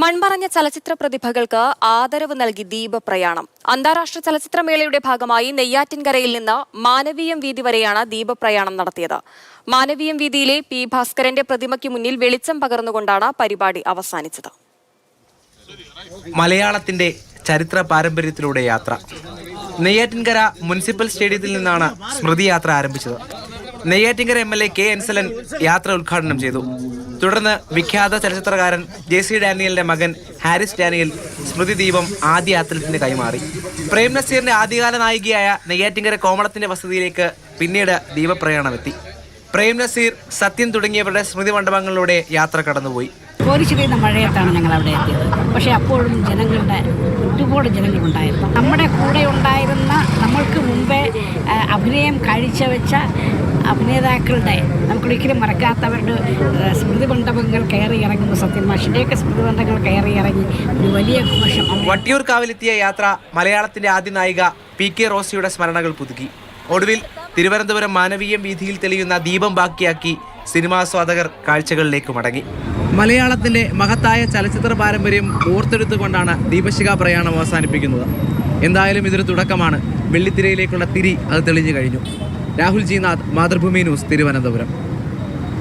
മൺമറഞ്ഞ ചലച്ചിത്ര പ്രതിഭകൾക്ക് ആദരവ് നൽകി ദീപപ്രയാണം. അന്താരാഷ്ട്ര ചലച്ചിത്രമേളയുടെ ഭാഗമായി നെയ്യാറ്റിൻകരയിൽ നിന്ന് മാനവീയം വീതി വരെയാണ് ദീപപ്രയാണം നടത്തിയത്. മാനവീയം വീതിയിലെ പി ഭാസ്കരന്റെ പ്രതിമയ്ക്ക് മുന്നിൽ വെളിച്ചം പകർന്നുകൊണ്ടാണ് പരിപാടി അവസാനിച്ചത്. മലയാളത്തിന്റെ ചരിത്ര പാരമ്പര്യത്തിലൂടെ യാത്ര. നെയ്യാറ്റിൻകര മുനിസിപ്പൽ സ്റ്റേഡിയത്തിൽ നിന്നാണ് സ്മൃതി യാത്ര ആരംഭിച്ചത്. Neyyattinkara M L A K Ansalan യാത്ര ഉദ്ഘാടനം ചെയ്തു. തുടർന്ന് വിഖ്യാത ചലച്ചിത്രകാരൻ ജെ സി ഡാനിയലിന്റെ മകൻ ഹാരിസ് ഡാനിയൽ സ്മൃതി ദീപം ആദ്യ അത്ലറ്റിന് കൈമാറി. പ്രേം നസീറിന്റെ ആദ്യകാല നായികയായ നെയ്യാറ്റിങ്കര കോമളത്തിന്റെ വസതിയിലേക്ക് പിന്നീട് ദീപപ്രയാണമെത്തി. പ്രേം നസീർ സത്യൻ തുടങ്ങിയവരുടെ സ്മൃതി മണ്ഡപങ്ങളിലൂടെ യാത്ര കടന്നുപോയി. കോരിച്ചിരിയുന്ന മഴയത്താണ് ഞങ്ങൾ അവിടെ എത്തിയത്. പക്ഷേ അപ്പോഴും ജനങ്ങളുടെ ഒരുപാട് ജനങ്ങളുണ്ടായിരുന്നു നമ്മുടെ കൂടെ ഉണ്ടായിരുന്ന നമ്മൾക്ക് മുമ്പേ അഭിനയം കാഴ്ചവെച്ച അഭിനേതാക്കളുടെ നമുക്കൊരിക്കലും മറക്കാത്തവരുടെ ആ, സ്മൃതി മണ്ഡപങ്ങൾ കയറി ഇറങ്ങുന്നു സത്യം മാഷിന്റെയൊക്കെ സ്മൃതി മണ്ഡപങ്ങൾ കയറി ഇറങ്ങി ഒരു വലിയ ഘോഷം വട്ടിയൂർക്കാവിലെത്തിയ യാത്ര മലയാളത്തിന്റെ ആദ്യ നായിക പി കെ റോസിയുടെ സ്മരണകൾ പുതുക്കി. ഒടുവിൽ തിരുവനന്തപുരം മാനവീയം വീതിയിൽ തെളിയുന്ന ദീപം ബാക്കിയാക്കി സിനിമാസ്വാദകർ കാഴ്ചകളിലേക്ക് മടങ്ങി. മലയാളത്തിന്റെ മഹത്തായ ചലച്ചിത്ര പാരമ്പര്യം ഓർത്തെടുത്തുകൊണ്ടാണ് ദീപശിഖ പ്രയാണം അവസാനിപ്പിക്കുന്നത്. എന്തായാലും ഇതൊരു തുടക്കമാണ്. വെള്ളിത്തിരയിലേക്കുള്ള തിരി അത് തെളിഞ്ഞു കഴിഞ്ഞു. Rahul G Nath Mathrubhumi news Thiruvananthapuram.